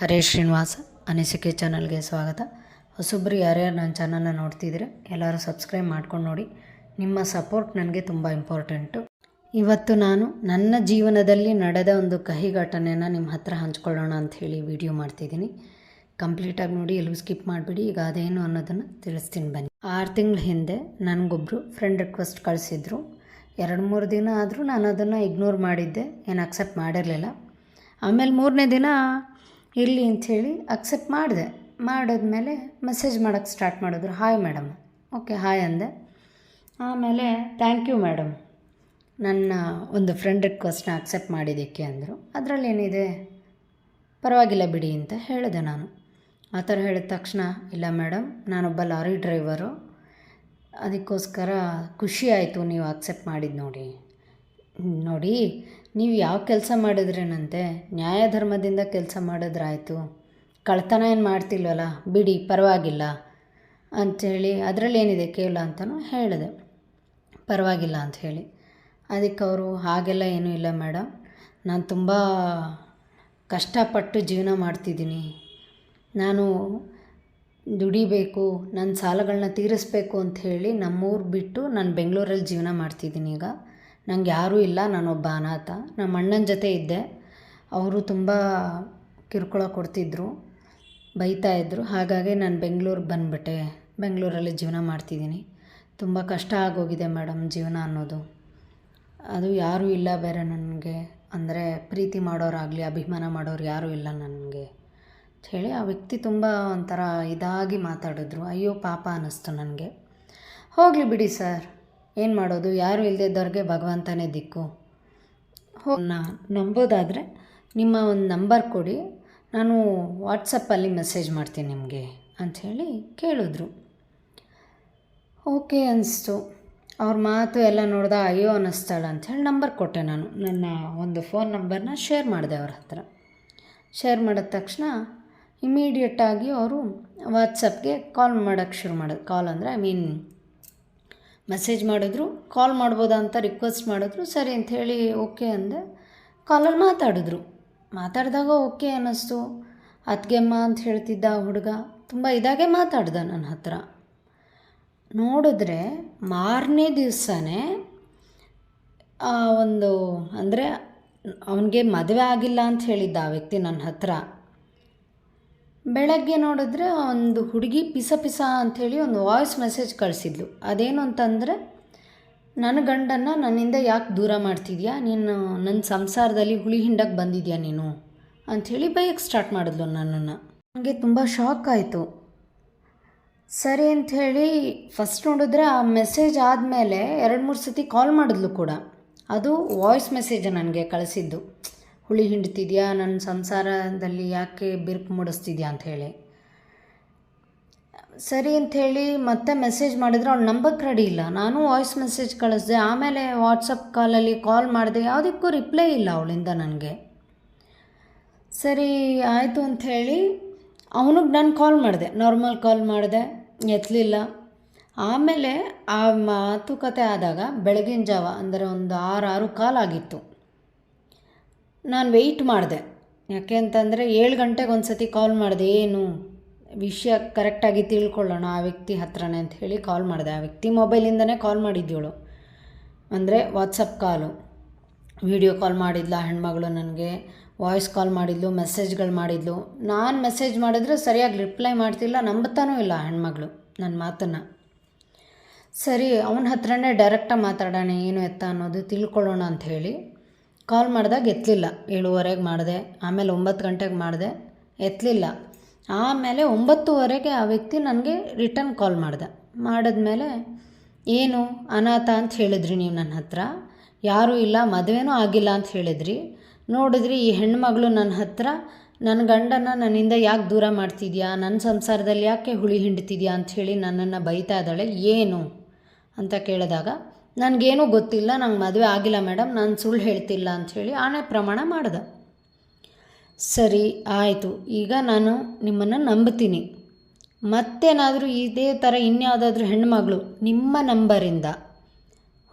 ಹರೇ ಶ್ರೀನಿವಾಸ, ಅನಿಸಿಕೆ ಚಾನಲ್ಗೆ ಸ್ವಾಗತ. ಹೊಸೊಬ್ಬರು ಯಾರ್ಯಾರು ನನ್ನ ಚಾನಲ್ನ ನೋಡ್ತಿದ್ರೆ ಎಲ್ಲರೂ ಸಬ್ಸ್ಕ್ರೈಬ್ ಮಾಡ್ಕೊಂಡು ನೋಡಿ. ನಿಮ್ಮ ಸಪೋರ್ಟ್ ನನಗೆ ತುಂಬ ಇಂಪಾರ್ಟೆಂಟು. ಇವತ್ತು ನಾನು ನನ್ನ ಜೀವನದಲ್ಲಿ ನಡೆದ ಒಂದು ಕಹಿ ಘಟನೆನ ನಿಮ್ಮ ಹತ್ರ ಹಂಚ್ಕೊಳ್ಳೋಣ ಅಂತ ಹೇಳಿ ವಿಡಿಯೋ ಮಾಡ್ತಿದ್ದೀನಿ. ಕಂಪ್ಲೀಟಾಗಿ ನೋಡಿ, ಎಲ್ಲೂ ಸ್ಕಿಪ್ ಮಾಡಿಬಿಡಿ. ಈಗ ಅದೇನು ಅನ್ನೋದನ್ನು ತಿಳಿಸ್ತೀನಿ ಬನ್ನಿ. ಆರು ತಿಂಗಳ ಹಿಂದೆ ನನಗೊಬ್ಬರು ಫ್ರೆಂಡ್ ರಿಕ್ವೆಸ್ಟ್ ಕಳಿಸಿದ್ರು. ಎರಡು ಮೂರು ದಿನ ಆದರೂ ನಾನು ಅದನ್ನು ಇಗ್ನೋರ್ ಮಾಡಿದ್ದೆ. ಏನು ಅಕ್ಸೆಪ್ಟ್ ಮಾಡಿರಲಿಲ್ಲ. ಆಮೇಲೆ ಮೂರನೇ ದಿನ ಇರಲಿ ಅಂಥೇಳಿ ಅಕ್ಸೆಪ್ಟ್ ಮಾಡಿದೆ. ಮಾಡಿದ್ಮೇಲೆ ಮೆಸೇಜ್ ಮಾಡೋಕ್ಕೆ ಸ್ಟಾರ್ಟ್ ಮಾಡಿದ್ರು. ಹಾಯ್ ಮೇಡಮ್ ಓಕೆ ಹಾಯ್ ಅಂದೆ. ಆಮೇಲೆ ಥ್ಯಾಂಕ್ ಯು ಮೇಡಮ್ ನನ್ನ ಒಂದು ಫ್ರೆಂಡ್ ರಿಕ್ವೆಸ್ಟ್ನ ಅಕ್ಸೆಪ್ಟ್ ಮಾಡಿದ್ದಕ್ಕೆ ಅಂದರು. ಅದರಲ್ಲಿ ಏನಿದೆ ಪರವಾಗಿಲ್ಲ ಬಿಡಿ ಅಂತ ಹೇಳಿದೆ ನಾನು. ಆ ಥರ ಹೇಳಿದ ತಕ್ಷಣ, ಇಲ್ಲ ಮೇಡಮ್ ನಾನೊಬ್ಬ ಲಾರಿ ಡ್ರೈವರು ಅದಕ್ಕೋಸ್ಕರ ಖುಷಿ ಆಯಿತು, ನೀವು ಅಕ್ಸೆಪ್ಟ್ ಮಾಡಿದ್ದು ನೋಡಿ. ನೋಡಿ, ನೀವು ಯಾವ ಕೆಲಸ ಮಾಡಿದ್ರೇನಂತೆ? ನ್ಯಾಯಧರ್ಮದಿಂದ ಕೆಲಸ ಮಾಡಿದ್ರಾಯಿತು. ಕಳ್ತನ ಏನು ಮಾಡ್ತಿಲ್ವಲ್ಲ? ಬಿಡಿ, ಪರವಾಗಿಲ್ಲ ಅಂಥೇಳಿ ಅದರಲ್ಲಿ ಏನಿದೆ ಕೇಳ ಅಂತಲೂ ಹೇಳಿದೆ. ಪರವಾಗಿಲ್ಲ ಅಂತ ಹೇಳಿ ಅದಕ್ಕೆ ಅವರು ಹಾಗೆಲ್ಲ ಏನೂ ಇಲ್ಲ ಮೇಡಮ್ ನಾನು ತುಂಬ ಕಷ್ಟಪಟ್ಟು ಜೀವನ ಮಾಡ್ತಿದ್ದೀನಿ. ನಾನು ದುಡಿಬೇಕು ನನ್ನ ಸಾಲಗಳನ್ನ ತೀರಿಸ್ಬೇಕು ಅಂಥೇಳಿ ನಮ್ಮೂರು ಬಿಟ್ಟು ನಾನು ಬೆಂಗಳೂರಲ್ಲಿ ಜೀವನ ಮಾಡ್ತಿದ್ದೀನಿ ಈಗ. ನಂಗೆ ಯಾರೂ ಇಲ್ಲ, ನಾನೊಬ್ಬ ಅನಾಥ. ನಮ್ಮ ಅಣ್ಣನ ಜೊತೆ ಇದ್ದೆ. ಅವರು ತುಂಬ ಕಿರುಕುಳ ಕೊಡ್ತಿದ್ರು, ಬೈತಾ ಇದ್ದರು ಹಾಗಾಗಿ ನಾನು ಬೆಂಗ್ಳೂರಿಗೆ ಬಂದುಬಿಟ್ಟೆ. ಬೆಂಗಳೂರಲ್ಲಿ ಜೀವನ ಮಾಡ್ತಿದ್ದೀನಿ. ತುಂಬ ಕಷ್ಟ ಆಗೋಗಿದೆ ಮೇಡಮ್ ಜೀವನ ಅನ್ನೋದು. ಅದು ಯಾರೂ ಇಲ್ಲ ಬೇರೆ ನನಗೆ. ಅಂದರೆ ಪ್ರೀತಿ ಮಾಡೋರಾಗಲಿ, ಅಭಿಮಾನ ಮಾಡೋರು ಯಾರೂ ಇಲ್ಲ ನನಗೆ. ಹೇಳಿ ಆ ವ್ಯಕ್ತಿ ತುಂಬ ಒಂಥರ ಇದಾಗಿ ಮಾತಾಡಿದ್ರು. ಅಯ್ಯೋ, ಪಾಪ ಅನ್ನಿಸ್ತು ನನಗೆ. ಹೋಗಲಿ ಬಿಡಿ ಸರ್. ಏನು ಮಾಡೋದು? ಯಾರು ಇಲ್ಲದಿದ್ದವ್ರಿಗೆ ಭಗವಂತನೇ ದಿಕ್ಕು. ಹೋ ನಂಬೋದಾದರೆ ನಿಮ್ಮ ಒಂದು ನಂಬರ್ ಕೊಡಿ. ನಾನು ವಾಟ್ಸಪ್ಪಲ್ಲಿ ಮೆಸೇಜ್ ಮಾಡ್ತೀನಿ ನಿಮಗೆ ಅಂಥೇಳಿ ಕೇಳಿದ್ರು. ಓಕೆ ಅನಿಸ್ತು. ಅವ್ರ ಮಾತು ಎಲ್ಲ ನೋಡ್ದೆ ಅಯ್ಯೋ ಅನ್ನಿಸ್ತಾಳೆ ಅಂಥೇಳಿ ನಂಬರ್ ಕೊಟ್ಟೆ ನಾನು. ನನ್ನ ಒಂದು ಫೋನ್ ನಂಬರ್ನ ಶೇರ್ ಮಾಡಿದೆ ಅವ್ರ ಹತ್ರ. ಶೇರ್ ಮಾಡಿದ ತಕ್ಷಣ ಇಮಿಡಿಯೇಟಾಗಿ ಅವರು ವಾಟ್ಸಪ್ಗೆ ಕಾಲ್ ಮಾಡೋಕ್ಕೆ ಶುರು ಮಾಡೋದು ಕಾಲ್ ಅಂದರೆ ಐ ಮೀನ್ ಮೆಸೇಜ್ ಮಾಡಿದ್ರು, ಕಾಲ್ ಮಾಡ್ಬೋದಾ ಅಂತ ರಿಕ್ವೆಸ್ಟ್ ಮಾಡಿದ್ರು, ಸರಿ ಅಂಥೇಳಿ ಓಕೆ ಅಂದೆ. ಕಾಲಲ್ಲಿ ಮಾತಾಡಿದ್ರು. ಮಾತಾಡಿದಾಗ ಓಕೆ ಅನ್ನಿಸ್ತು. ಅತ್ಗೆಮ್ಮ ಅಂತ ಹೇಳ್ತಿದ್ದ ಆ ಹುಡುಗ, ತುಂಬ ಇದಾಗೆ ಮಾತಾಡ್ದ ನನ್ನ ಹತ್ರ. ನೋಡಿದ್ರೆ ಮಾರನೇ ದಿವಸನೇ ಒಂದು, ಅಂದರೆ ಅವನಿಗೆ ಮದುವೆ ಆಗಿಲ್ಲ ಅಂತ ಹೇಳಿದ್ದ ಆ ವ್ಯಕ್ತಿ ನನ್ನ ಹತ್ರ. ಬೆಳಗ್ಗೆ ನೋಡಿದ್ರೆ ಒಂದು ಹುಡುಗಿ ಪಿಸ ಪಿಸ ಅಂಥೇಳಿ ಒಂದು ವಾಯ್ಸ್ ಮೆಸೇಜ್ ಕಳಿಸಿದ್ಲು. ಅದೇನು ಅಂತಂದರೆ, ನನ್ನ ಗಂಡನ್ನು ನನ್ನಿಂದ ಯಾಕೆ ದೂರ ಮಾಡ್ತಿದ್ಯಾ? ನೀನು ನನ್ನ ಸಂಸಾರದಲ್ಲಿ ಹುಳಿ ಹಿಂಡಕ್ಕೆ ಬಂದಿದ್ಯಾ ನೀನು? ಅಂಥೇಳಿ ಬೈಯಕ್ಕೆ ಸ್ಟಾರ್ಟ್ ಮಾಡಿದ್ಲು ನನ್ನನ್ನು. ನನಗೆ ತುಂಬ ಶಾಕ್ ಆಯಿತು. ಸರಿ ಅಂಥೇಳಿ ಫಸ್ಟ್ ನೋಡಿದ್ರೆ ಆ ಮೆಸೇಜ್ ಆದಮೇಲೆ ಎರಡು ಮೂರು ಸತಿ ಕಾಲ್ ಮಾಡಿದ್ಲು ಕೂಡ. ಅದು ವಾಯ್ಸ್ ಮೆಸೇಜ್ ನನಗೆ ಕಳಿಸಿದ್ದು. ಹುಳಿ ಹಿಂಡ್ತಿದ್ಯಾ? ನನ್ನ ಸಂಸಾರದಲ್ಲಿ ಯಾಕೆ ಬಿರುಕು ಮೂಡಿಸ್ತಿದ್ಯಾ ಅಂಥೇಳಿ ಸರಿ ಅಂಥೇಳಿ ಮತ್ತೆ ಮೆಸೇಜ್ ಮಾಡಿದ್ರೆ ಅವ್ಳು ನಂಬಕ್ಕೆ ರೆಡಿ ಇಲ್ಲ. ನಾನು ವಾಯ್ಸ್ ಮೆಸೇಜ್ ಕಳಿಸಿದೆ. ಆಮೇಲೆ ವಾಟ್ಸಪ್ ಕಾಲಲ್ಲಿ ಕಾಲ್ ಮಾಡಿದೆ. ಯಾವುದಕ್ಕೂ ರಿಪ್ಲೈ ಇಲ್ಲ ಅವಳಿಂದ ನನಗೆ. ಸರಿ, ಆಯಿತು ಅಂಥೇಳಿ ಅವನಿಗೆ ನಾನು ಕಾಲ್ ಮಾಡಿದೆ. ನಾರ್ಮಲ್ ಕಾಲ್ ಮಾಡಿದೆ. ಎತ್ತಲಿಲ್ಲ ಆಮೇಲೆ ಆ ಮಾತುಕತೆ ಆದಾಗ ಬೆಳಗಿನ ಜಾವ, ಅಂದರೆ ಒಂದು ಆರು ಆರು ಕಾಲಾಗಿತ್ತು ನಾನು ವೆಯ್ಟ್ ಮಾಡಿದೆ. ಯಾಕೆ ಅಂತಂದರೆ ಏಳು ಗಂಟೆಗೆ ಒಂದು ಸತಿ ಕಾಲ್ ಮಾಡಿದೆ, ಏನು? ವಿಷಯ ಕರೆಕ್ಟಾಗಿ ತಿಳ್ಕೊಳ್ಳೋಣ ಆ ವ್ಯಕ್ತಿ ಹತ್ರನೇ ಅಂತ ಹೇಳಿ ಕಾಲ್ ಮಾಡಿದೆ. ಆ ವ್ಯಕ್ತಿ ಮೊಬೈಲಿಂದನೇ ಕಾಲ್ ಮಾಡಿದ್ದವಳು ಅಂದರೆ ವಾಟ್ಸಪ್ ಕಾಲು ವಿಡಿಯೋ ಕಾಲ್ ಮಾಡಿದ್ಲು ಹೆಣ್ಮಗಳು ನನಗೆ ವಾಯ್ಸ್ ಕಾಲ್ ಮಾಡಿದ್ಲು ಮೆಸೇಜ್ಗಳು ಮಾಡಿದ್ಲು. ನಾನು ಮೆಸೇಜ್ ಮಾಡಿದ್ರೆ ಸರಿಯಾಗಿ ರಿಪ್ಲೈ ಮಾಡ್ತಿಲ್ಲ, ನಂಬುತ್ತಾನೂ ಇಲ್ಲ ಹೆಣ್ಮಗಳು ನನ್ನ ಮಾತನ್ನು. ಸರಿ, ಅವನ ಹತ್ರನೇ ಡೈರೆಕ್ಟಾಗಿ ಮಾತಾಡೋಣ, ಏನು ಎತ್ತ ಅನ್ನೋದು ತಿಳ್ಕೊಳ್ಳೋಣ ಅಂಥೇಳಿ ಕಾಲ್ ಮಾಡಿದಾಗ ಎತ್ತಲಿಲ್ಲ ಏಳುವರೆಗೆ ಮಾಡಿದೆ, ಆಮೇಲೆ ಒಂಬತ್ತು ಗಂಟೆಗೆ ಮಾಡಿದೆ ಎತ್ತಲಿಲ್ಲ ಆಮೇಲೆ ಒಂಬತ್ತುವರೆಗೆ ಆ ವ್ಯಕ್ತಿ ನನಗೆ ರಿಟರ್ನ್ ಕಾಲ್ ಮಾಡಿದೆ. ಮಾಡಿದ್ಮೇಲೆ, ಏನು ಅನಾಥ ಅಂತ ಹೇಳಿದ್ರಿ ನೀವು ನನ್ನ ಹತ್ರ? ಯಾರೂ ಇಲ್ಲ, ಮದುವೆನೂ ಆಗಿಲ್ಲ ಅಂತ ಹೇಳಿದ್ರಿ. ನೋಡಿದ್ರಿ, ಈ ಹೆಣ್ಮಗಳು ನನ್ನ ಹತ್ರ, ನನ್ನ ಗಂಡನ ನನ್ನಿಂದ ಯಾಕೆ ದೂರ ಮಾಡ್ತಿದ್ಯಾ? ನನ್ನ ಸಂಸಾರದಲ್ಲಿ ಯಾಕೆ ಹುಳಿ ಹಿಂಡ್ತಿದ್ಯಾ ಅಂಥೇಳಿ ನನ್ನನ್ನು ಬೈತಾ ಇದ್ದಾಳೆ. ಏನು? ಅಂತ ಕೇಳಿದಾಗ ನನಗೇನೂ ಗೊತ್ತಿಲ್ಲ, ನಂಗೆ ಮದುವೆ ಆಗಿಲ್ಲ ಮೇಡಮ್ ನಾನು ಸುಳ್ಳು ಹೇಳ್ತಿಲ್ಲ ಅಂಥೇಳಿ ಆಣೆ ಪ್ರಮಾಣ ಮಾಡ್ದ. ಸರಿ, ಆಯಿತು. ಈಗ ನಾನು ನಿಮ್ಮನ್ನು ನಂಬ್ತೀನಿ. ಮತ್ತೇನಾದರೂ ಇದೇ ಥರ ಇನ್ಯಾವುದಾದ್ರೂ ಹೆಣ್ಮಗಳು ನಿಮ್ಮ ನಂಬರಿಂದ,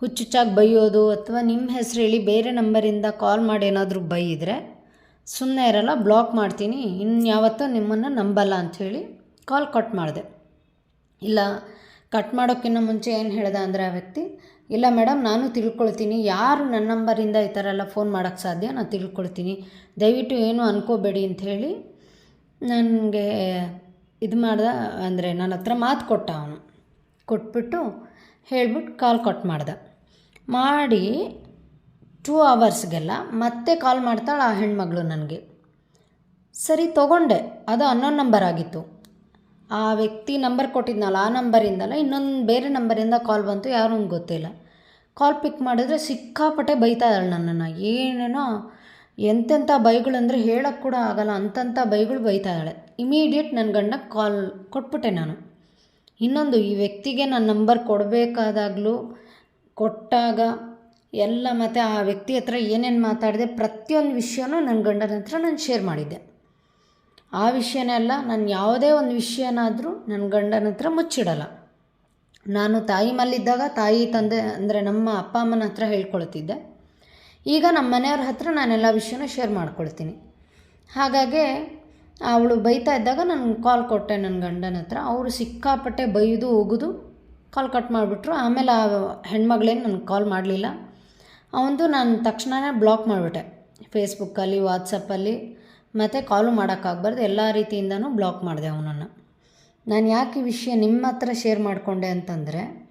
ಹುಚ್ಚುಚ್ಚಾಗಿ ಬೈಯೋದು ಅಥವಾ ನಿಮ್ಮ ಹೆಸರು ಹೇಳಿ ಬೇರೆ ನಂಬರಿಂದ ಕಾಲ್ ಮಾಡಿ ಏನಾದರೂ ಬೈಯಿದ್ರೆ ಸುಮ್ಮನೆ ಇರಲ್ಲ, ಬ್ಲಾಕ್ ಮಾಡ್ತೀನಿ, ಇನ್ಯಾವತ್ತೂ ನಿಮ್ಮನ್ನು ನಂಬಲ್ಲ ಅಂಥೇಳಿ ಕಾಲ್ ಕಟ್ ಮಾಡಿದೆ. ಇಲ್ಲ ಕಟ್ ಮಾಡೋಕ್ಕಿಂತ ಮುಂಚೆ ಏನು ಹೇಳ್ದ ಅಂದರೆ ಆ ವ್ಯಕ್ತಿ, ಇಲ್ಲ ಮೇಡಮ್ ನಾನು ತಿಳ್ಕೊಳ್ತೀನಿ. ಯಾರು ನನ್ನ ನಂಬರಿಂದ ಈ ಥರ ಎಲ್ಲ ಫೋನ್ ಮಾಡೋಕ್ಕೆ ಸಾಧ್ಯ? ನಾನು ತಿಳ್ಕೊಳ್ತೀನಿ. ದಯವಿಟ್ಟು ಏನು ಅನ್ಕೋಬೇಡಿ ಅಂಥೇಳಿ ನನಗೆ ಇದು ಮಾಡ್ದ ಅಂದರೆ ನನ್ನ ಹತ್ರ ಮಾತು ಕೊಟ್ಟ ಅವನು. ಕೊಟ್ಬಿಟ್ಟು ಹೇಳ್ಬಿಟ್ಟು ಕಾಲ್ ಕಟ್ ಮಾಡ್ದೆ. ಮಾಡಿ ಟೂ ಅವರ್ಸ್ಗೆಲ್ಲ ಮತ್ತೆ ಕಾಲ್ ಮಾಡ್ತಾಳೆ ಆ ಹೆಣ್ಮಗಳು ನನಗೆ. ಸರಿ, ತೊಗೊಂಡೆ. ಅದು ಅನ್ನೋ ನಂಬರ್ ಆಗಿತ್ತು. ಆ ವ್ಯಕ್ತಿ ನಂಬರ್ ಕೊಟ್ಟಿದ್ನಲ್ಲ, ಆ ನಂಬರಿಂದಲ್ಲ ಇನ್ನೊಂದು ಬೇರೆ ನಂಬರಿಂದ ಕಾಲ್ ಬಂತು, ಯಾರೂ ಗೊತ್ತಿಲ್ಲ. ಕಾಲ್ ಪಿಕ್ ಮಾಡಿದ್ರೆ ಸಿಕ್ಕಾಪಟ್ಟೆ ಬೈತಾ ಇದ್ದಾಳೆ ನನ್ನನ್ನು. ಏನೇನೋ ಎಂತೆಂಥ ಬೈಗಳಂದರೆ ಹೇಳೋಕ್ಕೆ ಕೂಡ ಆಗಲ್ಲ ಅಂತಂಥ ಬೈಗಳು ಬೈತಾ ಇದ್ದಾಳೆ. ಇಮಿಡಿಯೇಟ್ ನನ್ನ ಗಂಡ ಕಾಲ್ ಕೊಟ್ಬಿಟ್ಟೆ ನಾನು. ಇನ್ನೊಂದು, ಈ ವ್ಯಕ್ತಿಗೆ ನಾನು ನಂಬರ್ ಕೊಡಬೇಕಾದಾಗಲೂ ಕೊಟ್ಟಾಗ ಎಲ್ಲ ಮತ್ತು ಆ ವ್ಯಕ್ತಿ ಹತ್ರ ಏನೇನು ಮಾತಾಡಿದೆ ಪ್ರತಿಯೊಂದು ವಿಷಯನೂ ನನ್ನ ಗಂಡನ ಹತ್ರ ನಾನು ಶೇರ್ ಮಾಡಿದ್ದೆ. ಆ ವಿಷಯನೆಲ್ಲ ನಾನು ಯಾವುದೇ ಒಂದು ವಿಷಯನಾದರೂ ನನ್ನ ಗಂಡನ ಹತ್ರ ಮುಚ್ಚಿಡಲ್ಲ. ನಾನು ತಾಯಿ ಮಲ್ಲಿದ್ದಾಗ ತಾಯಿ ತಂದೆ ಅಂದರೆ ನಮ್ಮ ಅಪ್ಪ ಅಮ್ಮನ ಹತ್ರ ಹೇಳ್ಕೊಳ್ತಿದ್ದೆ. ಈಗ ನಮ್ಮ ಮನೆಯವ್ರ ಹತ್ರ ನಾನೆಲ್ಲ ವಿಷಯನ ಶೇರ್ ಮಾಡ್ಕೊಳ್ತೀನಿ. ಹಾಗಾಗಿ ಅವಳು ಬೈತಾ ಇದ್ದಾಗ ನಾನು ಕಾಲ್ ಕೊಟ್ಟೆ ನನ್ನ ಗಂಡನ ಹತ್ರ. ಅವರು ಸಿಕ್ಕಾಪಟ್ಟೆ ಬೈದು ಹೋಗುದು ಕಾಲ್ ಕಟ್ ಮಾಡಿಬಿಟ್ರು. ಆಮೇಲೆ ಆ ಹೆಣ್ಮಗಳೇನು ನನಗೆ ಕಾಲ್ ಮಾಡಲಿಲ್ಲ. ಅವಂದು ನಾನು ತಕ್ಷಣವೇ ಬ್ಲಾಕ್ ಮಾಡಿಬಿಟ್ಟೆ. ಫೇಸ್ಬುಕ್ಕಲ್ಲಿ ವಾಟ್ಸಪ್ಪಲ್ಲಿ ಮತ್ತು ಕಾಲು ಮಾಡೋಕ್ಕಾಗಬಾರ್ದು. ಎಲ್ಲ ರೀತಿಯಿಂದನೂ ಬ್ಲಾಕ್ ಮಾಡಿದೆ ಅವನನ್ನು. ನಾನು ಯಾಕೆ ಈ ವಿಷಯ ನಿಮ್ಮ ಹತ್ರ ಶೇರ್ ಮಾಡಿಕೊಂಡೆ ಅಂತಂದರೆ,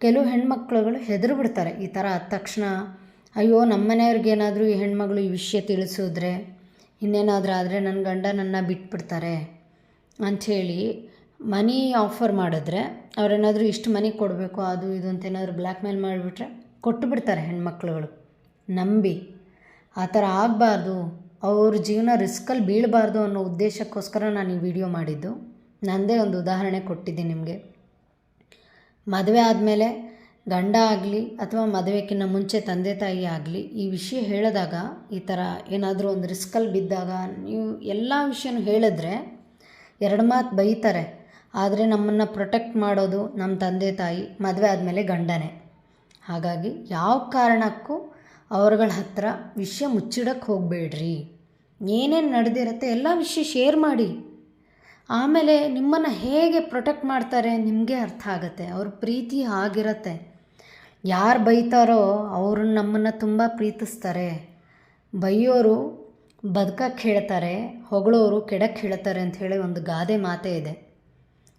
ಕೆಲವು ಹೆಣ್ಮಕ್ಳುಗಳು ಹೆದರು ಬಿಡ್ತಾರೆ ಈ ಥರ ಆದ ತಕ್ಷಣ, ಅಯ್ಯೋ, ನಮ್ಮ ಮನೆಯವ್ರಿಗೇನಾದರೂ ಈ ಹೆಣ್ಮಗಳು ಈ ವಿಷಯ ತಿಳಿಸಿದ್ರೆ, ಇನ್ನೇನಾದರೂ ಆದರೆ ನನ್ನ ಗಂಡ ನನ್ನ ಬಿಟ್ಬಿಡ್ತಾರೆ ಅಂಥೇಳಿ ಮನಿ ಆಫರ್ ಮಾಡಿದ್ರೆ, ಅವ್ರೇನಾದರೂ ಇಷ್ಟು ಮನಿ ಕೊಡಬೇಕು, ಅದು ಇದು ಅಂತ ಏನಾದರೂ ಬ್ಲ್ಯಾಕ್ ಮೇಲ್ ಮಾಡಿಬಿಟ್ರೆ ಕೊಟ್ಟುಬಿಡ್ತಾರೆ ಹೆಣ್ಮಕ್ಳುಗಳು. ನಂಬಿ. ಆ ಥರ ಆಗಬಾರ್ದು. ಅವ್ರ ಜೀವನ ರಿಸ್ಕಲ್ಲಿ ಬೀಳಬಾರ್ದು ಅನ್ನೋ ಉದ್ದೇಶಕ್ಕೋಸ್ಕರ ನಾನು ಈ ವಿಡಿಯೋ ಮಾಡಿದ್ದು. ನನ್ನದೇ ಒಂದು ಉದಾಹರಣೆ ಕೊಟ್ಟಿದ್ದೀನಿ ನಿಮಗೆ. ಮದುವೆ ಆದಮೇಲೆ ಗಂಡ ಆಗಲಿ ಅಥವಾ ಮದುವೆಕ್ಕಿಂತ ಮುಂಚೆ ತಂದೆ ತಾಯಿ ಆಗಲಿ, ಈ ವಿಷಯ ಹೇಳಿದಾಗ, ಈ ಥರ ಏನಾದರೂ ಒಂದು ರಿಸ್ಕಲ್ಲಿ ಬಿದ್ದಾಗ ನೀವು ಎಲ್ಲ ವಿಷಯನೂ ಹೇಳಿದ್ರೆ ಎರಡು ಮಾತು ಬೈತಾರೆ. ಆದರೆ ನಮ್ಮನ್ನು ಪ್ರೊಟೆಕ್ಟ್ ಮಾಡೋದು ನಮ್ಮ ತಂದೆ ತಾಯಿ, ಮದುವೆ ಆದಮೇಲೆ ಗಂಡನೇ. ಹಾಗಾಗಿ ಯಾವ ಕಾರಣಕ್ಕೂ ಅವ್ರಗಳ ಹತ್ರ ವಿಷಯ ಮುಚ್ಚಿಡಕ್ಕೆ ಹೋಗಬೇಡ್ರಿ. ಏನೇನು ನಡೆದಿರುತ್ತೆ ಎಲ್ಲ ವಿಷಯ ಶೇರ್ ಮಾಡಿ. ಆಮೇಲೆ ನಿಮ್ಮನ್ನು ಹೇಗೆ ಪ್ರೊಟೆಕ್ಟ್ ಮಾಡ್ತಾರೆ ನಿಮಗೆ ಅರ್ಥ ಆಗುತ್ತೆ, ಅವ್ರ ಪ್ರೀತಿ ಆಗಿರತ್ತೆ. ಯಾರು ಬೈತಾರೋ ಅವರು ನಮ್ಮನ್ನು ತುಂಬ ಪ್ರೀತಿಸ್ತಾರೆ. ಬೈಯೋರು ಬದುಕಕ್ಕೆ ಹೇಳ್ತಾರೆ, ಹೊಗಳೋರು ಕೆಡಕ್ಕೆ ಹೇಳ್ತಾರೆ ಅಂತ ಹೇಳಿ ಒಂದು ಗಾದೆ ಮಾತೇ ಇದೆ.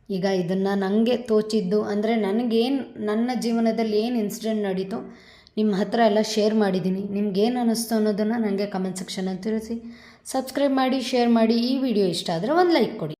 ಈಗ ಇದನ್ನು ನನಗೆ ತೋಚಿದ್ದು ಅಂದರೆ ನನಗೇನು ನನ್ನ ಜೀವನದಲ್ಲಿ ಏನು ಇನ್ಸಿಡೆಂಟ್ ನಡೀತು ನಿಮ್ಮ ಹತ್ರ ಎಲ್ಲ ಶೇರ್ ಮಾಡಿದ್ದೀನಿ. ನಿಮ್ಗೇನು ಅನ್ನಿಸ್ತು ಅನ್ನೋದನ್ನು ನನಗೆ ಕಮೆಂಟ್ ಸೆಕ್ಷನಲ್ಲಿ ತಿಳಿಸಿ. ಸಬ್ಸ್ಕ್ರೈಬ್ ಮಾಡಿ ಶೇರ್ ಮಾಡಿ. ಈ ವಿಡಿಯೋ ಇಷ್ಟ ಆದರೆ ಒಂದು ಲೈಕ್ ಕೊಡಿ.